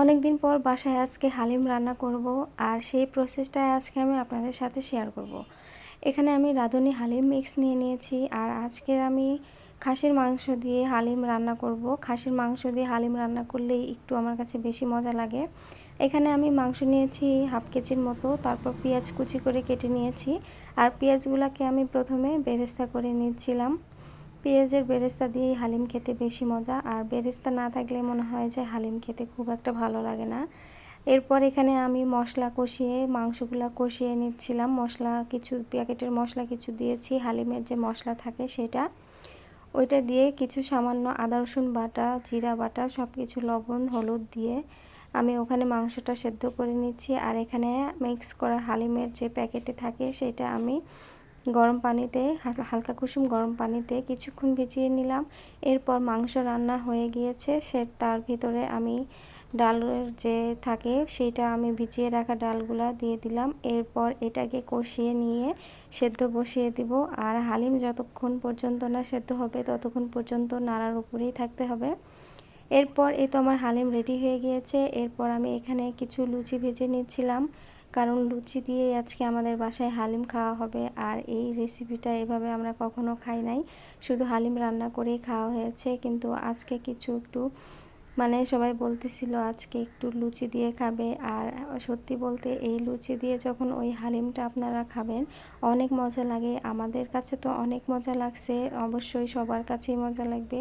অনেক দিন পর বাসায় আজকে হালিম রান্না করব আর সেই প্রসেসটা আজকে আমি আপনাদের সাথে শেয়ার করব। এখানে আমি রাঁধুনি হালিম মিক্স নিয়ে নিয়েছি আর আজকের আমি খাসির মাংস দিয়ে হালিম রান্না করব। খাসির মাংস দিয়ে হালিম রান্না করলেই একটু আমার কাছে বেশি মজা লাগে। এখানে আমি মাংস নিয়েছি হাফ কেজির মতো, তারপর পেঁয়াজ কুচি করে কেটে নিয়েছি। আর পেঁয়াজগুলোকে আমি প্রথমে বেরেস্তা করে নিচ্ছিলাম। পেঁয়াজের বেরেস্তা দিয়েই হালিম খেতে বেশি মজা, আর বেরেস্তা না থাকলে মনে হয় যে হালিম খেতে খুব একটা ভালো লাগে না। এরপর এখানে আমি মশলা কষিয়ে, মাংসগুলো কষিয়ে নিচ্ছিলাম। মশলা কিছু, প্যাকেটের মশলা কিছু দিয়েছি। হালিমের যে মশলা থাকে সেটা। ওইটা দিয়ে কিছু সামান্য আদা, রসুন বাটা, জিরা বাটা সব কিছু লবণ, হলুদ দিয়ে আমি ওখানে মাংসটা সেদ্ধ করে নিচ্ছি। আর এখানে মিক্স করা হালিমের যে প্যাকেটে থাকে সেটা আমি গরম পানিতে হালকা কুসুম গরম পানিতে কিছুক্ষণ ভিজিয়ে নিলাম। এরপর মাংস রান্না হয়ে গিয়েছে। সে, তার ভিতরে আমি ডালের যে থাকে সেটা আমি ভিজিয়ে রাখা ডালগুলা দিয়ে দিলাম। এরপর এটাকে কষিয়ে নিয়ে সেদ্ধ বসিয়ে দিব। আর হালিম যতক্ষণ পর্যন্ত না সেদ্ধ হবে, ততক্ষণ পর্যন্ত নাড়ার উপরেই থাকতে হবে। এরপর এই তো আমার হালিম রেডি হয়ে গিয়েছে। এরপর আমি এখানে কিছু লুচি ভেজে নিচ্ছিলাম। কারণ লুচি দিয়ে আজকে আমাদের বাসায় হালিম খাওয়া হবে আর এই রেসিপিটা এভাবে আমরা কখনো খাই নাই। শুধু হালিম রান্না করেই খাওয়া হয়েছে, কিন্তু আজকে কিছু একটু মানে সবাই বলতেছিল, আজকে একটু লুচি দিয়ে খাবে। আর সত্যি বলতে এই লুচি দিয়ে যখন ওই হালিমটা আপনারা খাবেন, অনেক মজা লাগে। আমাদের কাছে তো অনেক মজা লাগছে, অবশ্যই সবার কাছেই মজা লাগবে।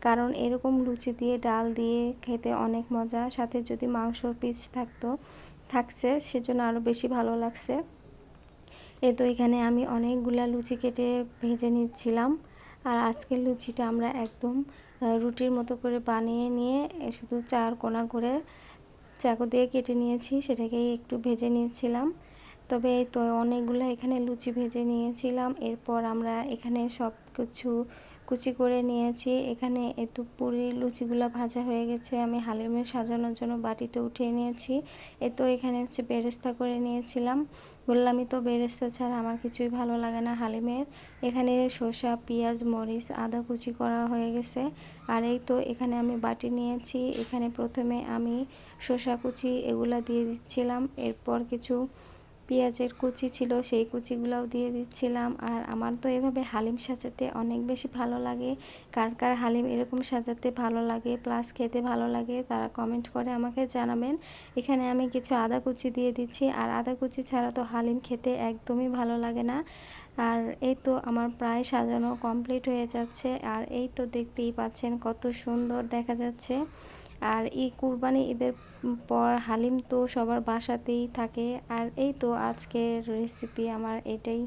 কারণ এরকম লুচি দিয়ে, ডাল দিয়ে খেতে অনেক মজা। সাথে যদি মাংসর পিস থাকতো, থাকছে, সেজন্য আরও বেশি ভালো লাগছে। এ তো এখানে আমি অনেকগুলা লুচি কেটে ভেজে নিচ্ছিলাম। আর আজকের লুচিটা আমরা একদম রুটির মতো করে বানিয়ে নিয়ে শুধু চার কোনা করে চাকু দিয়ে কেটে নিয়েছি, সেটাকেই একটু ভেজে নিয়েছিলাম। তবে এই তো অনেকগুলো এখানে লুচি ভেজে নিয়েছিলাম। এরপর আমরা এখানে সব কিছু কুচি করে নিয়েছি। এখানে এতো পুরি লুচিগুলো ভাজা হয়ে গেছে। আমি হালিমের সাজানোর জন্য বাটিতে উঠিয়ে নিয়েছি। এ তো এখানে হচ্ছে বেরেস্তা করে নিয়েছিলাম। বললামই তো বেরেস্তা ছাড়া আমার কিছুই ভালো লাগে না হালিমের। এখানে শসা, পেঁয়াজ, মরিচ, আদা কুচি করা হয়ে গেছে। আর এই তো এখানে আমি বাটি নিয়েছি। এখানে প্রথমে আমি শসা কুচি এগুলা দিয়ে দিচ্ছিলাম। এরপর কিছু পেঁয়াজের কুচি ছিল, সেই কুচিগুলোও দিয়ে দিচ্ছিলাম। আর আমার তো এভাবে হালিম সাজাতে অনেক বেশি ভালো লাগে। কার কার হালিম এরকম সাজাতে ভালো লাগে প্লাস খেতে ভালো লাগে, তারা কমেন্ট করে আমাকে জানাবেন। এখানে আমি কিছু আদা কুচি দিয়ে দিচ্ছি। আর আদা কুচি ছাড়া তো হালিম খেতে একদমই ভালো লাগে না। আর এই তো আমার প্রায় সাজানো কমপ্লিট হয়ে যাচ্ছে। আর এই তো দেখতেই পাচ্ছেন কত সুন্দর দেখা যাচ্ছে। আর এই কুরবানি ঈদের পর হালিম তো সবার বাসাতেই থাকে। আর এই তো আজকের রেসিপি আমার এটাই।